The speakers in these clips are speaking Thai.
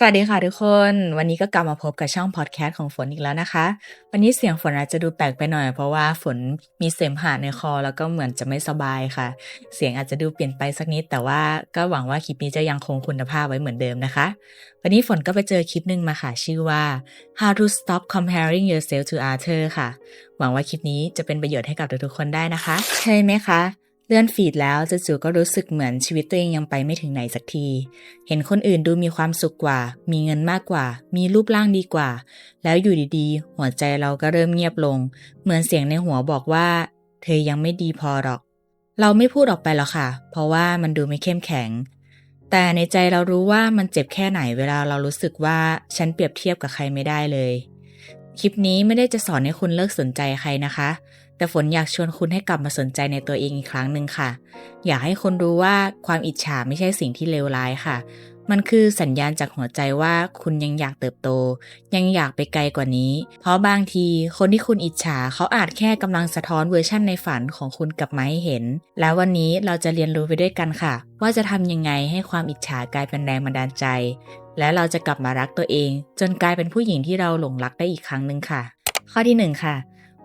สวัสดีค่ะทุกคน วันนี้ก็กลับมาพบกับช่องพอดแคสต์ของฝนอีกแล้วนะคะ วันนี้เสียงฝนอาจจะดูแปลกไปหน่อย เพราะว่าฝนมีเสมหะในคอแล้วก็เหมือนจะไม่สบายค่ะ เสียงอาจจะดูเปลี่ยนไปสักนิด แต่ว่าก็หวังว่าคลิปนี้จะยังคงคุณภาพไว้เหมือนเดิมนะคะ วันนี้ฝนก็ไปเจอคลิปหนึ่งมาค่ะ ชื่อว่า how to stop comparing yourself to others ค่ะ หวังว่าคลิปนี้จะเป็นประโยชน์ให้กับทุกๆคนได้นะคะ ใช่ไหมคะ เลื่อนฟีดแล้วจู่ๆก็รู้สึกเหมือนชีวิตตัวเองยังไปไม่ถึงไหนสักที เห็นคนอื่นดูมีความสุขกว่า มีเงินมากกว่า มีรูปร่างดีกว่า แล้วอยู่ดีๆ หัวใจเราก็เริ่มเงียบลง เหมือนเสียงในหัวบอกว่า เธอยังไม่ดีพอหรอก เราไม่พูดออกไปหรอกค่ะ เพราะว่ามันดูไม่เข้มแข็ง แต่ในใจเรารู้ว่ามันเจ็บแค่ไหนเวลาเรารู้สึกว่าฉันเปรียบเทียบกับใครไม่ได้เลย คลิปนี้ไม่ได้จะสอนให้คุณเลิกสนใจใครนะคะ แต่ฝนอยากชวนคุณให้กลับมาสนใจในตัวเองอีกครั้งหนึ่งค่ะ อยากให้คนรู้ว่าความอิจฉาไม่ใช่สิ่งที่เลวร้ายค่ะ มันคือสัญญาณจากหัวใจว่าคุณยังอยากเติบโต ยังอยากไปไกลกว่านี้ เพราะบางทีคนที่คุณอิจฉาเขาอาจแค่กำลังสะท้อนเวอร์ชั่นในฝันของคุณกลับมาให้เห็น แล้ววันนี้เราจะเรียนรู้ไปด้วยกันค่ะ ว่าจะทำยังไงให้ความอิจฉากลายเป็นแรงบันดาลใจ และเราจะกลับมารักตัวเอง จนกลายเป็นผู้หญิงที่เราหลงรักได้อีกครั้งหนึ่งค่ะ ข้อที่หนึ่งค่ะ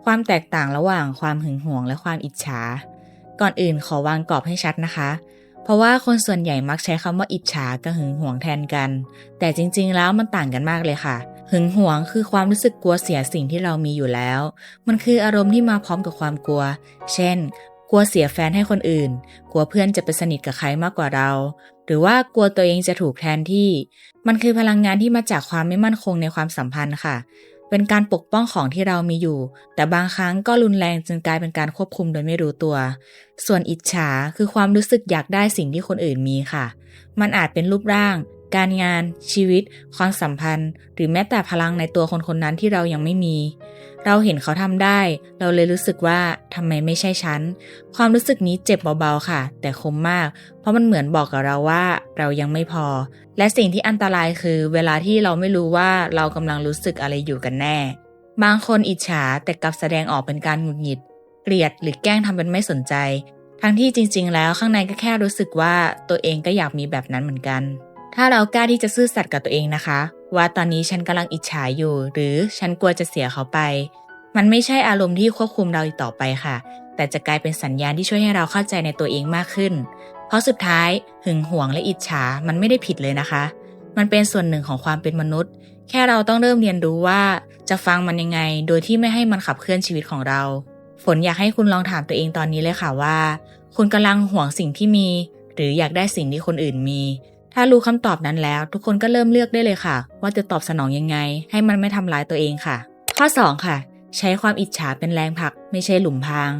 ความแตกต่างระหว่างความหึงหวงและความอิจฉา ก่อนอื่นขอวางกรอบให้ชัดนะคะ เพราะว่าคนส่วนใหญ่มักใช้คำว่าอิจฉากับหึงหวงแทนกัน แต่จริงๆแล้วมันต่างกันมากเลยค่ะ หึงหวงคือความรู้สึกกลัวเสียสิ่งที่เรามีอยู่แล้ว มันคืออารมณ์ที่มาพร้อมกับความกลัว เช่น กลัวเสียแฟนให้คนอื่น กลัวเพื่อนจะไปสนิทกับใครมากกว่าเรา หรือว่ากลัวตัวเองจะถูกแทนที่ มันคือพลังงานที่มาจากความไม่มั่นคงในความสัมพันธ์ค่ะ เป็นการปกป้องของที่เรามีอยู่ แต่บางครั้งก็รุนแรงจนกลายเป็นการควบคุมโดยไม่รู้ตัว ส่วนอิจฉาคือความรู้สึกอยากได้สิ่งที่คนอื่นมีค่ะ มันอาจเป็นรูปร่าง การงาน ชีวิต ความสัมพันธ์ หรือแม้แต่พลังในตัวคนคนนั้นที่เรายังไม่มี เราเห็นเขาทำได้ เราเลยรู้สึกว่าทำไมไม่ใช่ฉัน ความรู้สึกนี้เจ็บเบาๆค่ะ แต่คมมาก เพราะมันเหมือนบอกกับเราว่า เรายังไม่พอ และสิ่งที่อันตรายคือ เวลาที่เราไม่รู้ว่าเรากำลังรู้สึกอะไรอยู่กันแน่ บางคนอิจฉาแต่กลับแสดงออกเป็นการหงุดหงิด เกลียดหรือแกล้งทำเป็นไม่สนใจทั้งที่จริงๆ แล้วข้างในก็แค่รู้สึกว่าตัวเองก็อยากมีแบบนั้นเหมือนกัน ถ้าเรากล้าที่จะซื่อสัตย์กับตัวเองนะคะ ว่าตอนนี้ฉันกำลังอิจฉาอยู่ หรือฉันกลัวจะเสียเขาไป มันไม่ใช่อารมณ์ที่ควบคุมเราอีกต่อไปค่ะ แต่จะกลายเป็นสัญญาณที่ช่วยให้เราเข้าใจในตัวเองมากขึ้น เพราะสุดท้ายหึงหวงและอิจฉามันไม่ได้ผิดเลยนะคะ มันเป็นส่วนหนึ่งของความเป็นมนุษย์ แค่เราต้องเริ่มเรียนรู้ว่า จะฟังมันยังไง โดยที่ไม่ให้มันขับเคลื่อนชีวิตของเรา ฝนอยากให้คุณลองถามตัวเองตอนนี้เลยค่ะว่า คุณกำลังหวงสิ่งที่มี หรืออยากได้สิ่งที่คนอื่นมี ถ้ารู้คำตอบนั้นแล้ว ทุกคนก็เริ่มเลือกได้เลยค่ะ ว่าจะตอบสนองยังไง ให้มันไม่ทำร้ายตัวเองค่ะ ข้อ 2 ค่ะ ใช้ความอิจฉาเป็นแรงผลัก ไม่ใช่หลุมพราง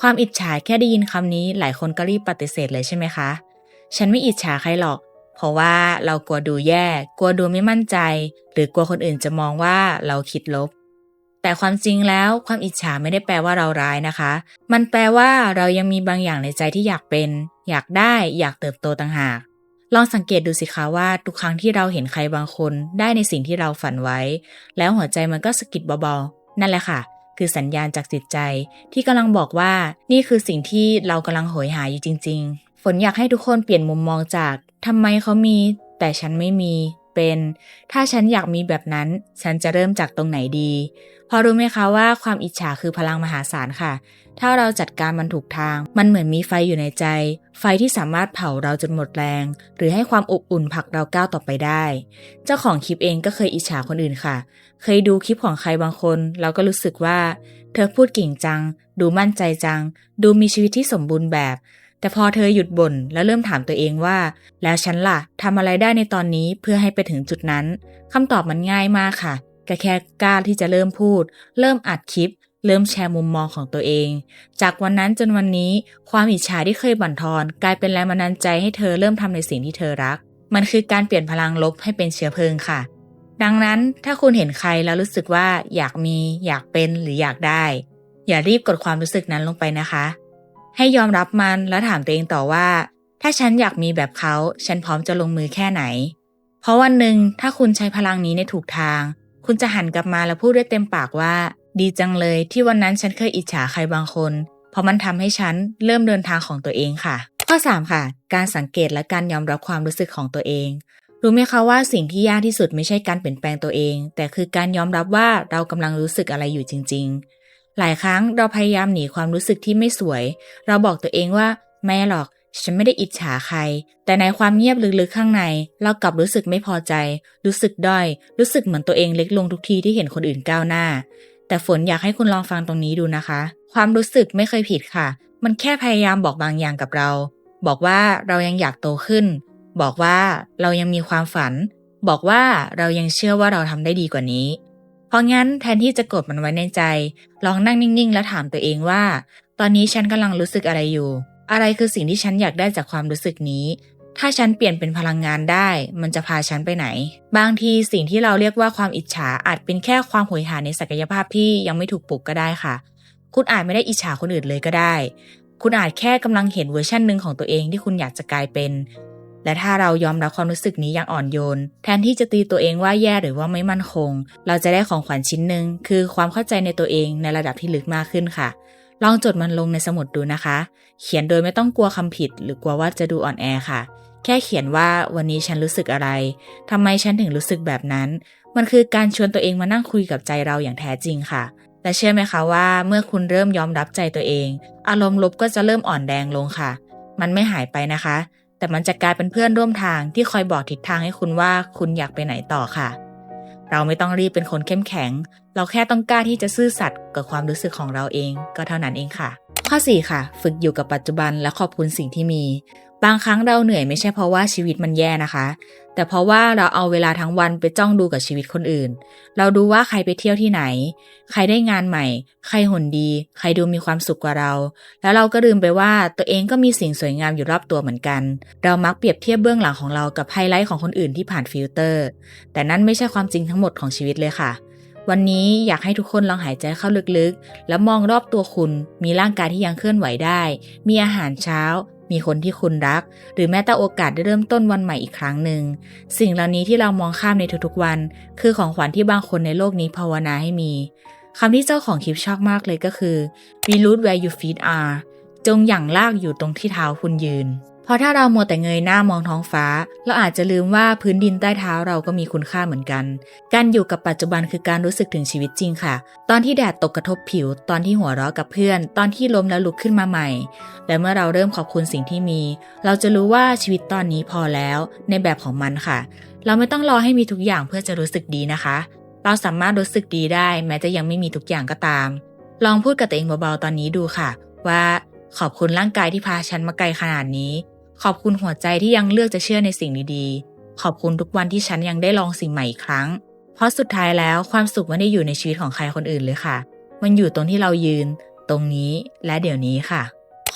ความอิจฉาแค่ได้ยินคำนี้ หลายคนก็รีบปฏิเสธเลยใช่ไหมคะ ฉันไม่อิจฉาใครหรอก เพราะว่าเรากลัวดูแย่ กลัวดูไม่มั่นใจ หรือกลัวคนอื่นจะมองว่าเราคิดลบแต่ความจริงแล้วความอิจฉาไม่ได้แปลว่าเราร้ายนะคะ มันแปลว่าเรายังมีบางอย่างในใจที่อยากเป็น อยากได้ อยากเติบโตต่างหาก ลองสังเกตดูสิคะว่าทุกครั้งที่เราเห็นใครบางคนได้ในสิ่งที่เราฝันไว้ แล้วหัวใจมันก็สะกิดเบาๆ นั่นแหละค่ะ คือสัญญาณจากจิตใจ ที่กำลังบอกว่านี่คือสิ่งที่เรากำลังโหยหาอยู่จริง ๆ ฝนอยากให้ทุกคนเปลี่ยนมุมมองจากทำไมเขามี แต่ฉันไม่มีเป็น ถ้าฉันอยากมีแบบนั้น ฉันจะเริ่มจากตรงไหนดี พอรู้ไหมคะว่าความอิจฉาคือพลังมหาศาลค่ะ ถ้าเราจัดการมันถูกทาง มันเหมือนมีไฟอยู่ในใจ ไฟที่สามารถเผาเราจนหมดแรง หรือให้ความอบอุ่นผลักเราก้าวต่อไปได้ เจ้าของคลิปเองก็เคยอิจฉาคนอื่นค่ะ เคยดูคลิปของใครบางคน เราก็รู้สึกว่า เธอพูดเก่งจัง ดูมั่นใจจัง ดูมีชีวิตที่สมบูรณ์แบบ แต่พอเธอหยุดบ่นแล้วเริ่มถามตัวเองว่า แล้วฉันล่ะทำอะไรได้ในตอนนี้เพื่อให้ไปถึงจุดนั้นคำตอบมันง่ายมากค่ะก็แค่กล้าที่จะเริ่มพูด เริ่มอัดคลิป เริ่มแชร์มุมมองของตัวเอง จากวันนั้นจนวันนี้ ความอิจฉาที่เคยบั่นทอน กลายเป็นแรงบันดาลใจให้เธอเริ่มทำในสิ่งที่เธอรัก มันคือการเปลี่ยนพลังลบให้เป็นเชื้อเพลิงค่ะ ดังนั้นถ้าคุณเห็นใครแล้วรู้สึกว่าอยากมี อยากเป็นหรืออยากได้ อย่ารีบกดความรู้สึกนั้นลงไปนะคะ ให้ยอมรับมันแล้วถามตัวเองต่อว่า ถ้าฉันอยากมีแบบเขาฉันพร้อมจะลงมือแค่ไหน เพราะวันหนึ่งถ้าคุณใช้พลังนี้ในถูกทาง คุณจะหันกลับมาแล้วพูดด้วยเต็มปากว่า ดีจังเลยที่วันนั้นฉันเคยอิจฉาใครบางคน เพราะมันทำให้ฉันเริ่มเดินทางของตัวเองค่ะ ข้อ 3 ค่ะ การสังเกตและการยอมรับความรู้สึกของตัวเอง รู้ไหมคะว่าสิ่งที่ยากที่สุดไม่ใช่การเปลี่ยนแปลงตัวเอง แต่คือการยอมรับว่าเรากำลังรู้สึกอะไรอยู่จริง ๆ หลายครั้งเราพยายามหนีความรู้สึกที่ไม่สวย เราบอกตัวเองว่าไม่หรอกฉันไม่ได้อิจฉาใคร แต่ในความเงียบลึกๆข้างใน เรากลับรู้สึกไม่พอใจ รู้สึกด้อย รู้สึกเหมือนตัวเองเล็กลงทุกทีที่เห็นคนอื่นก้าวหน้า แต่ฝนอยากให้คุณลองฟังตรงนี้ดูนะคะ ความรู้สึกไม่เคยผิดค่ะ มันแค่พยายามบอกบางอย่างกับเรา บอกว่าเรายังอยากโตขึ้น บอกว่าเรายังมีความฝัน บอกว่าเรายังเชื่อว่าเราทำได้ดีกว่านี้ เพราะงั้นแทนที่จะกดมันไว้ในใจ ลองนั่งนิ่งๆ แล้วถามตัวเองว่า ตอนนี้ฉันกำลังรู้สึกอะไรอยู่ อะไรคือสิ่งที่ฉันอยากได้จากความรู้สึกนี้ ถ้าฉันเปลี่ยนเป็นพลังงานได้ มันจะพาฉันไปไหน บางทีสิ่งที่เราเรียกว่าความอิจฉาอาจเป็นแค่ความหวยหาในศักยภาพที่ยังไม่ถูกปลุกก็ได้ค่ะ คุณอาจไม่ได้อิจฉาคนอื่นเลยก็ได้ คุณอาจแค่กำลังเห็นเวอร์ชันหนึ่งของตัวเองที่คุณอยากจะกลายเป็น และถ้าเรายอมรับความรู้สึกนี้อย่างอ่อนโยน แทนที่จะตีตัวเองว่าแย่หรือว่าไม่มั่นคง เราจะได้ของขวัญชิ้นหนึ่งคือความเข้าใจในตัวเองในระดับที่ลึกมากขึ้นค่ะลองจดมันลงในสมุดดูนะคะ เขียนโดยไม่ต้องกลัวคำผิด หรือกลัวว่าจะดูอ่อนแอค่ะ แค่เขียนว่าวันนี้ฉันรู้สึกอะไรทำไมฉันถึงรู้สึกแบบนั้น มันคือการชวนตัวเองมานั่งคุยกับใจเราอย่างแท้จริงค่ะและเชื่อไหมคะว่าเมื่อคุณเริ่มยอมรับใจตัวเอง อารมณ์ลบก็จะเริ่มอ่อนแดงลงค่ะ มันไม่หายไปนะคะ แต่มันจะกลายเป็นเพื่อนร่วมทางที่คอยบอกทิศทางให้คุณว่าคุณอยากไปไหนต่อค่ะ เราไม่ต้องรีบเป็นคนเข้มแข็ง เราแค่ต้องกล้าที่จะซื่อสัตย์กับความรู้สึกของเราเอง ก็เท่านั้นเองค่ะ ข้อ 4 ค่ะ ฝึกอยู่กับปัจจุบันและขอบคุณสิ่งที่มี บางครั้งเราเหนื่อยไม่ใช่เพราะว่าชีวิตมันแย่นะคะ แต่เพราะว่าเราเอาเวลาทั้งวันไปจ้องดูกับชีวิตคนอื่น เราดูว่าใครไปเที่ยวที่ไหน ใครได้งานใหม่ ใครหุ่นดี ใครดูมีความสุขกว่าเรา แล้วเราก็ลืมไปว่าตัวเองก็มีสิ่งสวยงามอยู่รอบตัวเหมือนกัน เรามักเปรียบเทียบเบื้องหลังของเรากับไฮไลท์ของคนอื่นที่ผ่านฟิลเตอร์ แต่นั่นไม่ใช่ความจริงทั้งหมดของชีวิตเลยค่ะ วันนี้อยากให้ทุกคนลองหายใจเข้าลึกๆ แล้วมองรอบตัวคุณ มีร่างกายที่ยังเคลื่อนไหวได้ มีอาหารเช้า มีคนที่คุณรัก หรือแม้แต่โอกาสได้เริ่มต้นวันใหม่อีกครั้งหนึ่ง สิ่งเหล่านี้ที่เรามองข้ามในทุกๆวัน คือของขวัญที่บางคนในโลกนี้ภาวนาให้มี คำที่เจ้าของคลิปชอบมากเลยก็คือ we root where your feet are จงหยั่งลากอยู่ตรงที่เท้าคุณยืน เพราะถ้าเรามัวแต่เงยหน้ามองท้องฟ้า เราอาจจะลืมว่าพื้นดินใต้เท้าเราก็มีคุณค่าเหมือนกัน การอยู่กับปัจจุบันคือการรู้สึกถึงชีวิตจริงค่ะ ตอนที่แดดตกกระทบผิว ตอนที่หัวเราะกับเพื่อน ตอนที่ล้มแล้วลุกขึ้นมาใหม่ และเมื่อเราเริ่มขอบคุณสิ่งที่มี เราจะรู้ว่าชีวิตตอนนี้พอแล้วในแบบของมันค่ะ เราไม่ต้องรอให้มีทุกอย่างเพื่อจะรู้สึกดีนะคะ เราสามารถรู้สึกดีได้ แม้จะยังไม่มีทุกอย่างก็ตาม ลองพูดกับตัวเองเบาๆตอนนี้ดูค่ะ ว่าขอบคุณร่างกายที่พาฉันมาไกลขนาดนี้ ขอบคุณหัวใจที่ยังเลือกจะเชื่อในสิ่งดีๆ ขอบคุณทุกวันที่ฉันยังได้ลองสิ่งใหม่อีกครั้ง เพราะสุดท้ายแล้วความสุขไม่ได้อยู่ในชีวิตของใครคนอื่นเลยค่ะ มันอยู่ตรงที่เรายืน ตรงนี้และเดี๋ยวนี้ค่ะ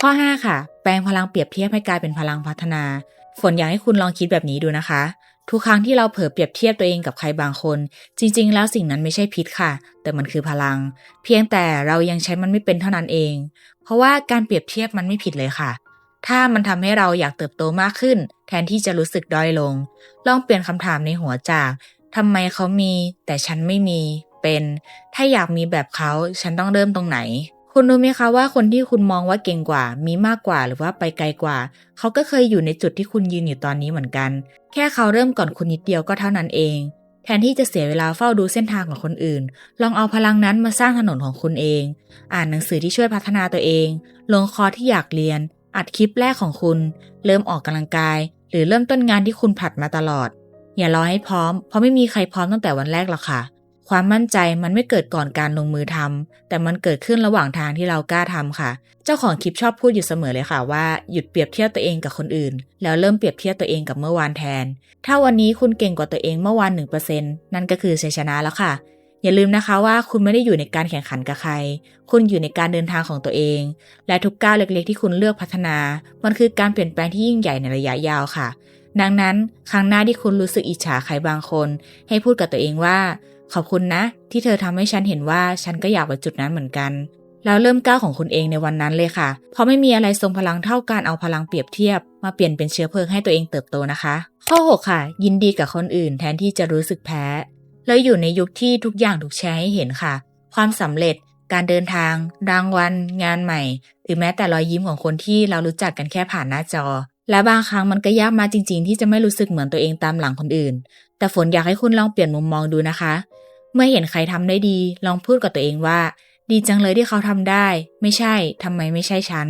ข้อ 5 ค่ะ แปลงพลังเปรียบเทียบให้กลายเป็นพลังพัฒนา ฝนอยากให้คุณลองคิดแบบนี้ดูนะคะ ทุกครั้งที่เราเผลอเปรียบเทียบตัวเองกับใครบางคน จริง ๆ แล้วสิ่งนั้นไม่ใช่พิษค่ะ แต่มันคือพลัง เพียงแต่เรายังใช้มันไม่เป็นเท่านั้นเอง เพราะว่าการเปรียบเทียบมันไม่ผิดเลยค่ะ ถ้ามันทำให้เราอยากเติบโตมากขึ้น แทนที่จะรู้สึกด้อยลง ลองเปลี่ยนคำถามในหัวจากทำไมเขามี แต่ฉันไม่มีเป็น ถ้าอยากมีแบบเขาฉันต้องเริ่มตรงไหน คุณรู้ไหมคะว่าคนที่คุณมองว่าเก่งกว่า มีมากกว่าหรือว่าไปไกลกว่า เขาก็เคยอยู่ในจุดที่คุณยืนอยู่ตอนนี้เหมือนกัน แค่เขาเริ่มก่อนคุณนิดเดียวก็เท่านั้นเองแทนที่จะเสียเวลาเฝ้าดูเส้นทางของคนอื่น ลองเอาพลังนั้นมาสร้างถนนของคุณเอง อ่านหนังสือที่ช่วยพัฒนาตัวเอง ลงคอร์สที่อยากเรียน อัดคลิปแรกของคุณ เริ่มออกกำลังกาย หรือเริ่มต้นงานที่คุณผัดมาตลอด อย่ารอให้พร้อม เพราะไม่มีใครพร้อมตั้งแต่วันแรกหรอกค่ะ ความมั่นใจมันไม่เกิดก่อนการลงมือทำแต่มันเกิดขึ้นระหว่างทางที่เรากล้าทำค่ะ เจ้าของคลิปชอบพูดอยู่เสมอเลยค่ะว่าหยุดเปรียบเทียบตัวเองกับคนอื่น แล้วเริ่มเปรียบเทียบตัวเองกับเมื่อวานแทน ถ้าวันนี้คุณเก่งกว่าตัวเองเมื่อวาน1%นั่นก็คือชัยชนะแล้วค่ะ อย่าลืมนะคะว่าคุณไม่ได้อยู่ในการแข่งขันกับใคร คุณอยู่ในการเดินทางของตัวเอง และทุกก้าวเล็กๆที่คุณเลือกพัฒนา มันคือการเปลี่ยนแปลงที่ยิ่งใหญ่ในระยะยาวค่ะ ดังนั้น ครั้งหน้าที่คุณรู้สึกอิจฉาใครบางคน ให้พูดกับตัวเองว่า ขอบคุณนะ ที่เธอทำให้ฉันเห็นว่าฉันก็อยากไปจุดนั้นเหมือนกันแล้วเริ่มก้าวของคุณเองในวันนั้นเลยค่ะ เพราะไม่มีอะไรทรงพลังเท่าการเอาพลังเปรียบเทียบ มาเปลี่ยนเป็นเชื้อเพลิงให้ตัวเองเติบโตนะคะ ข้อ 6 ค่ะ ยินดีกับคนอื่นแทนที่จะรู้สึกแพ้ แล้วอยู่ในยุคที่ทุกอย่างถูกแชร์ให้เห็นค่ะ ความสำเร็จการเดินทาง รางวัล งานใหม่ หรือแม้แต่รอยยิ้มของคนที่เรารู้จักกันแค่ผ่านหน้าจอ และบางครั้งมันก็ยากมากจริง ๆ ที่จะไม่รู้สึกเหมือนตัวเองตามหลังคนอื่น แต่ฝนอยากให้คุณลองเปลี่ยนมุมมองดูนะคะ เมื่อเห็นใครทำได้ดี ลองพูดกับตัวเองว่า ดีจังเลยที่เขาทำได้ ไม่ใช่ทำไมไม่ใช่ฉัน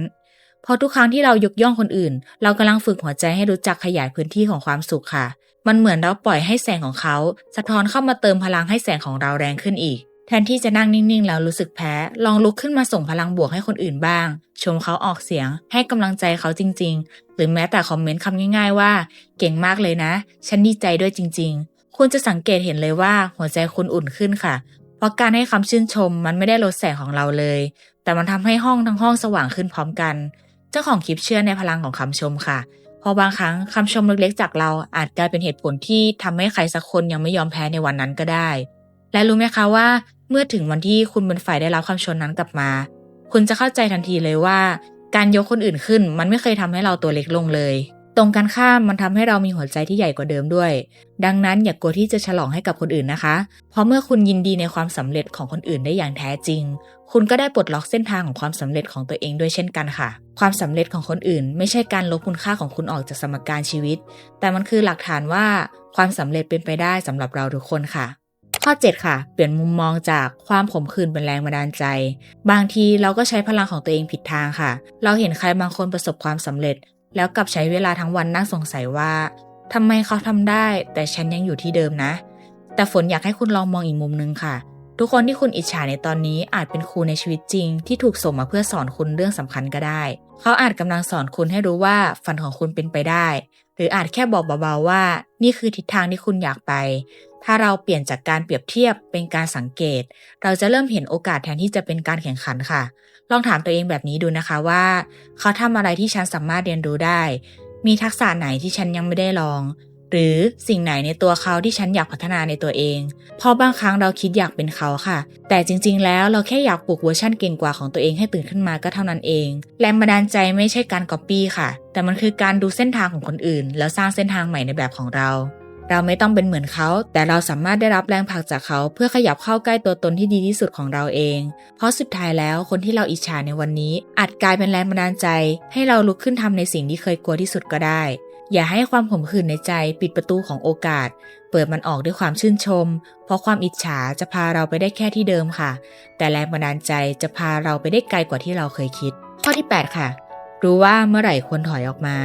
พอทุกครั้งที่เรายกย่องคนอื่น เรากำลังฝึกหัวใจให้รู้จักขยายพื้นที่ของความสุขค่ะ มันเหมือนเราปล่อยให้แสงของเขา สะท้อนเข้ามาเติมพลังให้แสงของเราแรงขึ้นอีก แทนที่จะนั่งนิ่งๆ แล้วรู้สึกแพ้ ลองลุกขึ้นมาส่งพลังบวกให้คนอื่นบ้าง ชมเขาออกเสียง ให้กำลังใจเขาจริง ๆ หรือแม้แต่คอมเมนต์คำง่าย ๆ ว่า เก่งมากเลยนะ ฉันดีใจด้วยจริง ๆ คุณจะสังเกตเห็นเลยว่าหัวใจคุณอุ่นขึ้นค่ะ เพราะการให้คำชื่นชมมันไม่ได้ลดแสงของเราเลย แต่มันทำให้ห้องทั้งห้องสว่างขึ้นพร้อมกัน เจ้าของคลิปเชื่อในพลังของคำชมค่ะ เพราะบางครั้งคำชมเล็กๆ จากเราอาจกลายเป็นเหตุผลที่ทำให้ใครสักคนยังไม่ยอมแพ้ในวันนั้นก็ได้ และรู้ไหมคะว่า เมื่อถึงวันที่คุณเป็นฝ่ายได้รับคำชมนั้นกลับมา คุณจะเข้าใจทันทีเลยว่า การยกคนอื่นขึ้น มันไม่เคยทำให้เราตัวเล็กลงเลย ตรงกันข้ามมันทำให้เรามีหัวใจที่ใหญ่กว่าเดิมด้วย ดังนั้นอย่ากกลัวที่จะฉลองให้กับคนอื่นนะคะ เพราะเมื่อคุณยินดีในความสำเร็จของคนอื่นได้อย่างแท้จริง คุณก็ได้ปลดล็อกเส้นทางของความสำเร็จของตัวเองด้วยเช่นกันค่ะ ความสำเร็จของคนอื่น ไม่ใช่การลบคุณค่าของคุณออกจากสมการชีวิต แต่มันคือหลักฐานว่าความสำเร็จเป็นไปได้สำหรับเราทุกคนค่ะข้อ 7 ค่ะ เปลี่ยนมุมมองจากความขมขื่นเป็นแรงบันดาลใจ บางทีเราก็ใช้พลังของตัวเองผิดทางค่ะ เราเห็นใครบางคนประสบความสำเร็จ แล้วกลับใช้เวลาทั้งวันนั่งสงสัยว่าทำไมเขาทำได้ แต่ฉันยังอยู่ที่เดิมนะ แต่ฝนอยากให้คุณลองมองอีกมุมนึงค่ะ ทุกคนที่คุณอิจฉาในตอนนี้อาจเป็นครูในชีวิตจริง ที่ถูกส่งมาเพื่อสอนคุณเรื่องสำคัญก็ได้ เขาอาจกำลังสอนคุณให้รู้ว่าฝันของคุณเป็นไปได้ หรืออาจแค่บอกเบาๆว่า นี่คือทิศทางที่คุณอยากไป ถ้าเราเปลี่ยนจากการเปรียบเทียบเป็นการสังเกต เราจะเริ่มเห็นโอกาสแทนที่จะเป็นการแข่งขันค่ะ ลองถามตัวเองแบบนี้ดูนะคะว่า เขาทำอะไรที่ฉันสามารถเรียนรู้ได้ มีทักษะไหนที่ฉันยังไม่ได้ลอง หรือสิ่งไหนในตัวเขาที่ฉันอยากพัฒนาในตัวเอง เพราะบางครั้งเราคิดอยากเป็นเขาค่ะ แต่จริง ๆ แล้วเราแค่อยากปลุกเวอร์ชั่นเก่งกว่าของตัวเองให้ตื่นขึ้นมาก็เท่านั้นเอง แรงบันดาลใจไม่ใช่การก๊อปปี้ค่ะ แต่มันคือการดูเส้นทางของคนอื่น แล้วสร้างเส้นทางใหม่ในแบบของเรา เราไม่ต้องเป็นเหมือนเขา แต่เราสามารถได้รับแรงผลักจากเขา เพื่อขยับเข้าใกล้ตัวตนที่ดีที่สุดของเราเอง เพราะสุดท้ายแล้วคนที่เราอิจฉาในวันนี้ อาจกลายเป็นแรงบันดาลใจ ให้เราลุกขึ้นทำในสิ่งที่เคยกลัวที่สุดก็ได้ อย่าให้ความขมขื่นในใจปิดประตูของโอกาส เปิดมันออกด้วยความชื่นชม เพราะความอิจฉาจะพาเราไปได้แค่ที่เดิมค่ะ แต่แรงบันดาลใจจะพาเราไปได้ไกลกว่าที่เราเคยคิด ข้อที่ 8 ค่ะ รู้ว่าเมื่อไหร่ควรถอยออกมา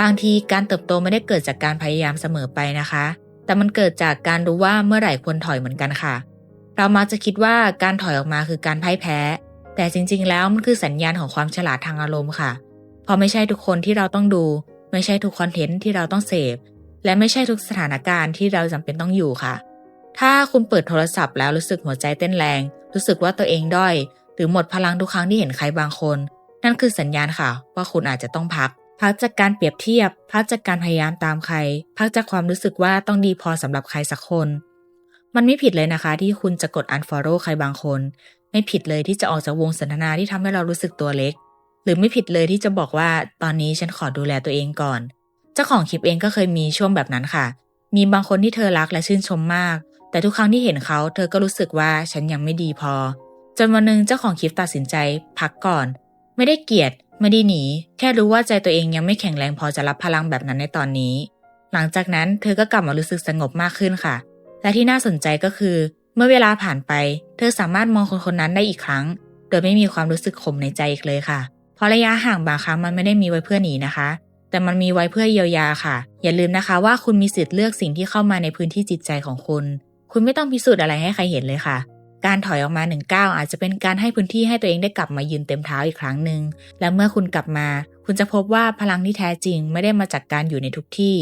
บางทีการเติบโตไม่ได้เกิดจากการพยายามเสมอไปนะคะ แต่มันเกิดจากการรู้ว่าเมื่อไหร่ควรถอยเหมือนกันค่ะ เรามักจะคิดว่าการถอยออกมาคือการพ่ายแพ้ แต่จริง ๆ แล้วมันคือสัญญาณของความฉลาดทางอารมณ์ค่ะเพราะไม่ใช่ทุกคนที่เราต้องดู ไม่ใช่ทุกคอนเทนต์ที่เราต้องเสพ และไม่ใช่ทุกสถานการณ์ที่เราจำเป็นต้องอยู่ค่ะ ถ้าคุณเปิดโทรศัพท์แล้วรู้สึกหัวใจเต้นแรง รู้สึกว่าตัวเองด้อย หรือหมดพลังทุกครั้งที่เห็นใครบางคน นั่นคือสัญญาณค่ะ ว่าคุณอาจจะต้องพัก พักจากการเปรียบเทียบ พักจากการพยายามตามใคร พักจากความรู้สึกว่าต้องดีพอสำหรับใครสักคน มันไม่ผิดเลยนะคะ ที่คุณจะกด unfollow ใครบางคน ไม่ผิดเลยที่จะออกจากวงสนทนาที่ทำให้เรารู้สึกตัวเล็ก หรือไม่ผิดเลยที่จะบอกว่าตอนนี้ฉันขอดูแลตัวเองก่อน เจ้าของคลิปเองก็เคยมีช่วงแบบนั้นค่ะ มีบางคนที่เธอรักและชื่นชมมาก แต่ทุกครั้งที่เห็นเขา เธอก็รู้สึกว่าฉันยังไม่ดีพอจนวันหนึ่งเจ้าของคลิปตัดสินใจพักก่อน ไม่ได้เกลียด ไม่ได้หนี แค่รู้ว่าใจตัวเองยังไม่แข็งแรงพอจะรับพลังแบบนั้นในตอนนี้ หลังจากนั้นเธอก็กลับมารู้สึกสงบมากขึ้นค่ะ และที่น่าสนใจก็คือ เมื่อเวลาผ่านไป เธอสามารถมองคนคนนั้นได้อีกครั้ง โดยไม่มีความรู้สึกขมในใจอีกเลยค่ะเพราะระยะห่างบางครั้งมันไม่ได้มีไว้เพื่อหนีนะคะ แต่มันมีไว้เพื่อเยียวยาค่ะ อย่าลืมนะคะว่าคุณมีสิทธิ์เลือกสิ่งที่เข้ามาในพื้นที่จิตใจของคุณ คุณไม่ต้องพิสูจน์อะไรให้ใครเห็นเลยค่ะ การถอยออกมาหนึ่งก้าวอาจจะเป็นการให้พื้นที่ให้ตัวเองได้กลับมายืนเต็มเท้าอีกครั้งหนึ่งและเมื่อคุณกลับมา คุณจะพบว่าพลังที่แท้จริงไม่ได้มาจากการอยู่ในทุกที่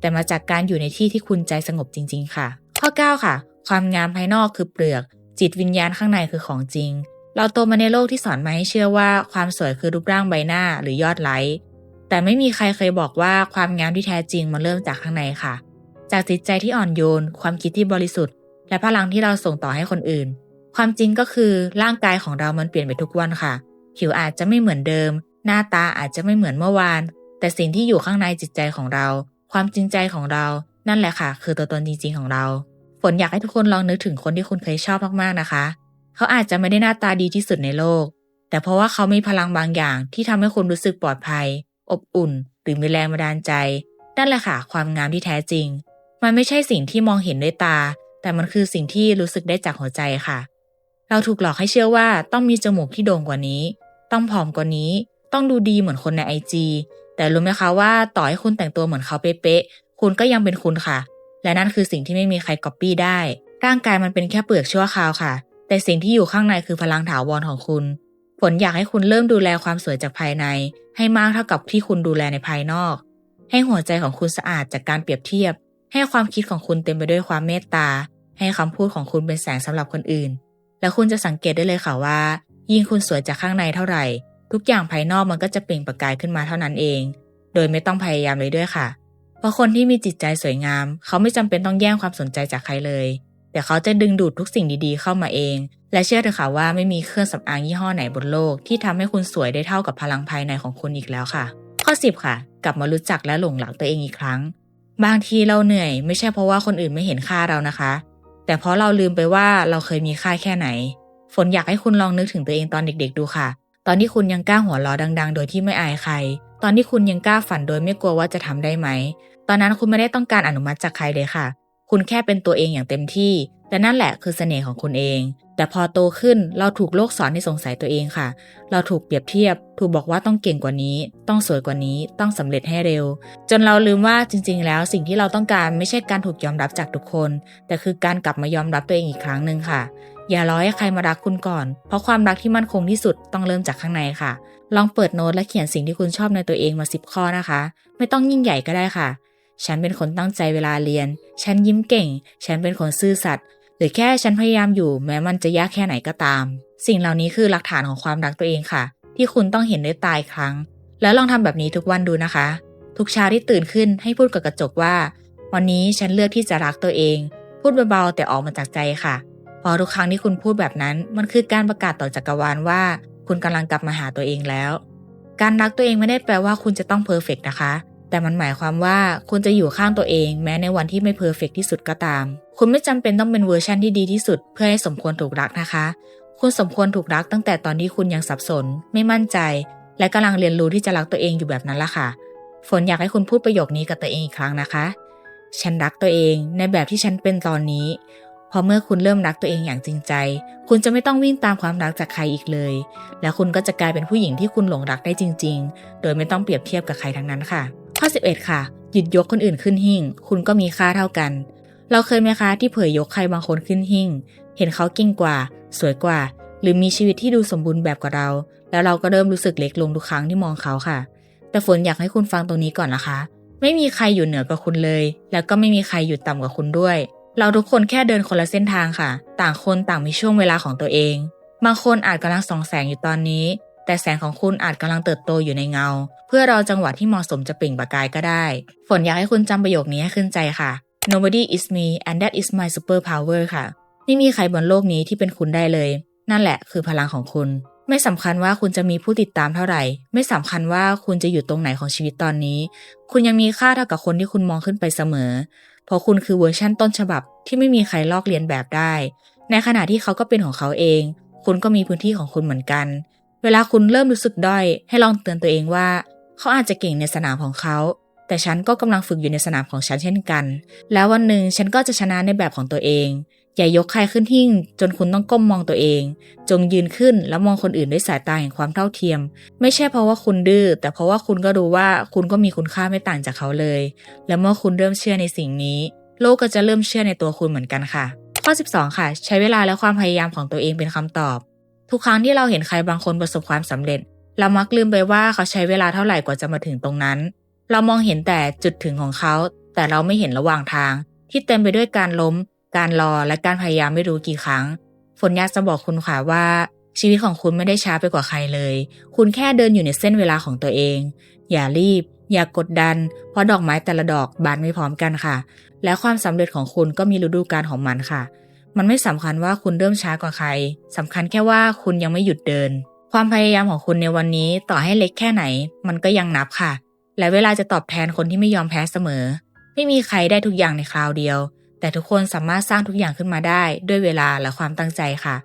แต่มาจากการอยู่ในที่ที่คุณใจสงบจริง ๆ ค่ะ ข้อ 9 ค่ะ ความงามภายนอกคือเปลือก จิตวิญญาณข้างในคือของจริง เราโตมาในโลกที่สอนมาให้เชื่อว่าความสวยคือรูปร่างใบหน้าหรือยอดไลค์แต่ไม่มีใครเคยบอกว่าความงามที่แท้จริงมันเริ่มจากข้างในค่ะ จากจิตใจที่อ่อนโยน ความคิดที่บริสุทธิ์ และพลังที่เราส่งต่อให้คนอื่น ความจริงก็คือร่างกายของเรามันเปลี่ยนไปทุกวันค่ะ ผิวอาจจะไม่เหมือนเดิม หน้าตาอาจจะไม่เหมือนเมื่อวาน แต่สิ่งที่อยู่ข้างในจิตใจของเรา ความจริงใจของเรา นั่นแหละค่ะ คือตัวตนจริง ๆ ของเราฝนอยากให้ทุกคนลองนึกถึงคนที่คุณเคยชอบมากๆนะคะ เขาอาจจะไม่ได้หน้าตาดีที่สุดในโลก แต่เพราะว่าเขามีพลังบางอย่างที่ทำให้คุณรู้สึกปลอดภัย อบอุ่น หรือมีแรงบันดาลใจนั่นแหละค่ะ ความงามที่แท้จริง มันไม่ใช่สิ่งที่มองเห็นด้วยตา แต่มันคือสิ่งที่รู้สึกได้จากหัวใจค่ะ เราถูกหลอกให้เชื่อว่าต้องมีจมูกที่โด่งกว่านี้ ต้องผอมกว่านี้ ต้องดูดีเหมือนคนในไอจีแต่รู้ไหมคะว่าต่อให้คุณแต่งตัวเหมือนเขาเป๊ะๆคุณก็ยังเป็นคุณค่ะ และนั่นคือสิ่งที่ไม่มีใครก๊อปปี้ได้ ร่างกายมันเป็นแค่เปลือกชั่วคราวค่ะ แต่สิ่งที่อยู่ข้างในคือพลังถาวรของคุณฝนอยากให้คุณเริ่มดูแลความสวยจากภายใน ให้มากเท่ากับที่คุณดูแลในภายนอก ให้หัวใจของคุณสะอาดจากการเปรียบเทียบ ให้ความคิดของคุณเต็มไปด้วยความเมตตา ให้คำพูดของคุณเป็นแสงสำหรับคนอื่น แล้วคุณจะสังเกตได้เลยค่ะว่า ยิ่งคุณสวยจากข้างในเท่าไหร่ ทุกอย่างภายนอกมันก็จะเปล่งประกายขึ้นมาเท่านั้นเอง โดยไม่ต้องพยายามเลยด้วยค่ะ เพราะคนที่มีจิตใจสวยงาม เขาไม่จำเป็นต้องแย่งความสนใจจากใครเลย แต่เขาจะดึงดูดทุกสิ่งดีๆ เข้ามาเอง และเชื่อเถอะค่ะว่าไม่มีเครื่องสำอางยี่ห้อไหนบนโลก ที่ทำให้คุณสวยได้เท่ากับพลังภายในของคุณอีกแล้วค่ะ ข้อ 10 ค่ะ กลับมารู้จักและหลงรักตัวเองอีกครั้ง บางทีเราเหนื่อย ไม่ใช่เพราะว่าคนอื่นไม่เห็นค่าเรานะคะ แต่เพราะเราลืมไปว่าเราเคยมีค่าแค่ไหน ฝนอยากให้คุณลองนึกถึงตัวเองตอนเด็ก ๆ ดูค่ะ ตอนที่คุณยังกล้าหัวเราะดัง ๆ โดยที่ไม่อายใคร ตอนที่คุณยังกล้าฝันโดยไม่กลัวว่าจะทำได้ไหม ตอนนั้นคุณไม่ได้ต้องการอนุมัติจากใครเลยค่ะ คุณแค่เป็นตัวเองอย่างเต็มที่ และนั่นแหละคือเสน่ห์ของคุณเอง แต่พอโตขึ้นเราถูกโลกสอนให้สงสัยตัวเองค่ะ เราถูกเปรียบเทียบ ถูกบอกว่าต้องเก่งกว่านี้ ต้องสวยกว่านี้ ต้องสำเร็จให้เร็ว จนเราลืมว่าจริง ๆ แล้วสิ่งที่เราต้องการไม่ใช่การถูกยอมรับจากทุกคน แต่คือการกลับมายอมรับตัวเองอีกครั้งหนึ่งค่ะ อย่ารอให้ใครมารักคุณก่อน เพราะความรักที่มั่นคงที่สุดต้องเริ่มจากข้างในค่ะ ลองเปิดโน้ตและเขียนสิ่งที่คุณชอบในตัวเองมาสิบข้อนะคะ ไม่ต้องยิ่งใหญ่ก็ได้ค่ะฉันเป็นคนตั้งใจเวลาเรียน ฉันยิ้มเก่ง ฉันเป็นคนซื่อสัตย์ หรือแค่ฉันพยายามอยู่แม้มันจะยากแค่ไหนก็ตาม สิ่งเหล่านี้คือหลักฐานของความรักตัวเองค่ะ ที่คุณต้องเห็นด้วยตายครั้ง แล้วลองทำแบบนี้ทุกวันดูนะคะ ทุกเช้าที่ตื่นขึ้นให้พูดกับกระจกว่า วันนี้ฉันเลือกที่จะรักตัวเอง พูดเบาๆแต่ออกมาจากใจค่ะพอทุกครั้งที่คุณพูดแบบนั้นมันคือการประกาศต่อจักรวาลว่า คุณกำลังกลับมาหาตัวเองแล้ว การรักตัวเองไม่ได้แปลว่าคุณจะต้องเพอร์เฟกนะคะ แต่มันหมายความว่าคุณจะอยู่ข้างตัวเองแม้ในวันที่ไม่เพอร์เฟกที่สุดก็ตาม คุณไม่จำเป็นต้องเป็นเวอร์ชันที่ดีที่สุด เพื่อให้สมควรถูกรักนะคะ คุณสมควรถูกรักตั้งแต่ตอนที่คุณยังสับสน ไม่มั่นใจ และกำลังเรียนรู้ที่จะรักตัวเองอยู่แบบนั้นละค่ะ ฝนอยากให้คุณพูดประโยคนี้กับตัวเองอีกครั้งนะคะ ฉันรักตัวเองในแบบที่ฉันเป็นตอนนี้พอเมื่อคุณเริ่มรักตัวเองอย่างจริงใจ คุณจะไม่ต้องวิ่งตามความรักจากใครอีกเลย และคุณก็จะกลายเป็นผู้หญิงที่คุณหลงรักได้จริง ๆ โดยไม่ต้องเปรียบเทียบกับใครทั้งนั้นค่ะ ข้อ 11 ค่ะ หยุดยกคนอื่นขึ้นหิ่ง คุณก็มีค่าเท่ากัน เราเคยไหมคะที่เผยยกใครบางคนขึ้นหิ่ง เห็นเขาเก่งกว่า สวยกว่า หรือมีชีวิตที่ดูสมบูรณ์แบบกว่าเรา แล้วเราก็เริ่มรู้สึกเล็กลงทุกครั้งที่มองเขาค่ะ แต่ฝนอยากให้คุณฟังตรงนี้ก่อนนะคะ ไม่มีใครอยู่เหนือกว่าคุณเลย แล้วก็ไม่มีใครอยู่ต่ำกว่าคุณด้วย เราทุกคนแค่เดินคนละเส้นทางค่ะ ต่างคนต่างมีช่วงเวลาของตัวเอง บางคนอาจกำลังส่องแสงอยู่ตอนนี้ แต่แสงของคุณอาจกำลังเติบโตอยู่ในเงา เพื่อรอจังหวะที่เหมาะสมจะเปล่งประกายก็ได้ ฝนอยากให้คุณจำประโยคนี้ให้ขึ้นใจค่ะ nobody is me and that is my super power ค่ะ ไม่มีใครบนโลกนี้ที่เป็นคุณได้เลย นั่นแหละคือพลังของคุณ ไม่สำคัญว่าคุณจะมีผู้ติดตามเท่าไหร่ ไม่สำคัญว่าคุณจะอยู่ตรงไหนของชีวิตตอนนี้ คุณยังมีค่าเท่ากับคนที่คุณมองขึ้นไปเสมอ เพราะคุณคือเวอร์ชั่นต้นฉบับที่ไม่มีใครลอกเลียนแบบได้ ในขณะที่เขาก็เป็นของเขาเอง คุณก็มีพื้นที่ของคุณเหมือนกัน เวลาคุณเริ่มรู้สึกด้อย ให้ลองเตือนตัวเองว่า เขาอาจจะเก่งในสนามของเขา แต่ฉันก็กำลังฝึกอยู่ในสนามของฉันเช่นกัน แล้ววันหนึ่งฉันก็จะชนะในแบบของตัวเอง อย่ายกใครขึ้นหิ้งจนคุณต้องก้มมองตัวเอง จงยืนขึ้นแล้วมองคนอื่นด้วยสายตาแห่งความเท่าเทียม ไม่ใช่เพราะว่าคุณดื้อแต่เพราะว่าคุณก็รู้ว่าคุณก็มีคุณค่าไม่ต่างจากเขาเลย และเมื่อคุณเริ่มเชื่อในสิ่งนี้ โลกก็จะเริ่มเชื่อในตัวคุณเหมือนกันค่ะ ข้อ 12 ค่ะ ใช้เวลาและความพยายามของตัวเองเป็นคำตอบ ทุกครั้งที่เราเห็นใครบางคนประสบความสำเร็จ เรามักลืมไปว่าเขาใช้เวลาเท่าไหร่กว่าจะมาถึงตรงนั้น เรามองเห็นแต่จุดถึงของเขา แต่เราไม่เห็นระหว่างทาง ที่เต็มไปด้วยการล้ม การรอและการพยายามไม่รู้กี่ครั้ง ฝนยากจะบอกคุณค่ะว่า ชีวิตของคุณไม่ได้ช้าไปกว่าใครเลย คุณแค่เดินอยู่ในเส้นเวลาของตัวเอง อย่ารีบ อย่ากกดดัน เพราะดอกไม้แต่ละดอกบานไม่พร้อมกันค่ะ และความสำเร็จของคุณก็มีฤดูกาลของมันค่ะ มันไม่สำคัญว่าคุณเริ่มช้ากว่าใครสำคัญแค่ว่าคุณยังไม่หยุดเดิน ความพยายามของคุณในวันนี้ต่อให้เล็กแค่ไหน มันก็ยังนับค่ะ และเวลาจะตอบแทนคนที่ไม่ยอมแพ้เสมอ ไม่มีใครได้ทุกอย่างในคราวเดียว แต่ทุกคนสามารถสร้างทุกอย่างขึ้นมาได้ ด้วยเวลาและความตั้งใจค่ะ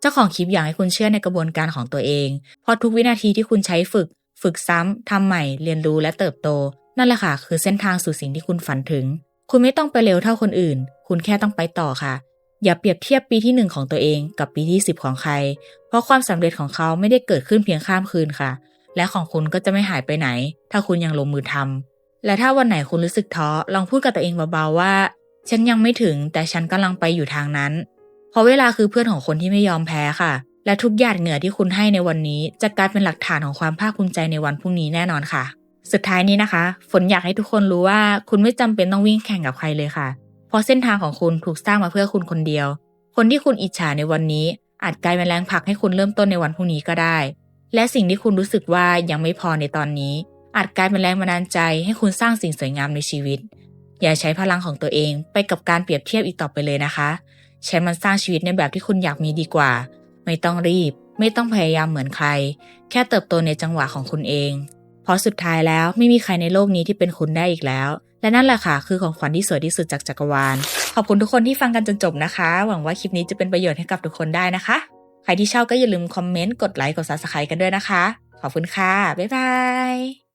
เจ้าของคลิปอยากให้คุณเชื่อในกระบวนการของตัวเอง เพราะทุกวินาทีที่คุณใช้ฝึก ฝึกซ้ำทำใหม่ เรียนรู้และเติบโต นั่นแหละค่ะ คือเส้นทางสู่สิ่งที่คุณฝันถึง คุณไม่ต้องไปเร็วเท่าคนอื่น คุณแค่ต้องไปต่อค่ะ อย่าเปรียบเทียบปีที่หนึ่งของตัวเองกับปีที่สิบของใคร เพราะความสำเร็จของเขาไม่ได้เกิดขึ้นเพียงข้ามคืนค่ะ และของคุณก็จะไม่หายไปไหน ถ้าคุณยังลงมือทำและถ้าวันไหนคุณรู้สึกท้อลองพูดกับตัวเองเบาๆว่า ฉันยังไม่ถึงแต่ฉันกำลังไปอยู่ทางนั้น เพราะเวลาคือเพื่อนของคนที่ไม่ยอมแพ้ค่ะ และทุกหยาดเหงื่อที่คุณให้ในวันนี้ จะกลายเป็นหลักฐานของความภาคภูมิใจในวันพรุ่งนี้แน่นอนค่ะ สุดท้ายนี้นะคะ ฝนอยากให้ทุกคนรู้ว่า คุณไม่จำเป็นต้องวิ่งแข่งกับใครเลยค่ะ เพราะเส้นทางของคุณถูกสร้างมาเพื่อคุณคนเดียว คนที่คุณอิจฉาในวันนี้ อาจกลายเป็นแรงผลักให้คุณเริ่มต้นในวันพรุ่งนี้ก็ได้ และสิ่งที่คุณรู้สึกว่ายังไม่พอในตอนนี้ อาจกลายเป็นแรงบันดาลใจให้คุณสร้างสิ่งสวยงามในชีวิต อย่าใช้พลังของตัวเองไปกับการเปรียบเทียบอีกต่อไปเลยนะคะ ใช้มันสร้างชีวิตในแบบที่คุณอยากมีดีกว่า ไม่ต้องรีบ ไม่ต้องพยายามเหมือนใคร แค่เติบโตในจังหวะของคุณเอง เพราะสุดท้ายแล้วไม่มีใครในโลกนี้ที่เป็นคุณได้อีกแล้ว และนั่นแหละค่ะ คือของขวัญที่สวยที่สุดจากจักรวาล ขอบคุณทุกคนที่ฟังกันจนจบนะคะ หวังว่าคลิปนี้จะเป็นประโยชน์ให้กับทุกคนได้นะคะ ใครที่ชอบก็อย่าลืมคอมเมนต์ กดไลค์ กดซับสไครต์กันด้วยนะคะ ขอบคุณค่ะ บ๊ายบาย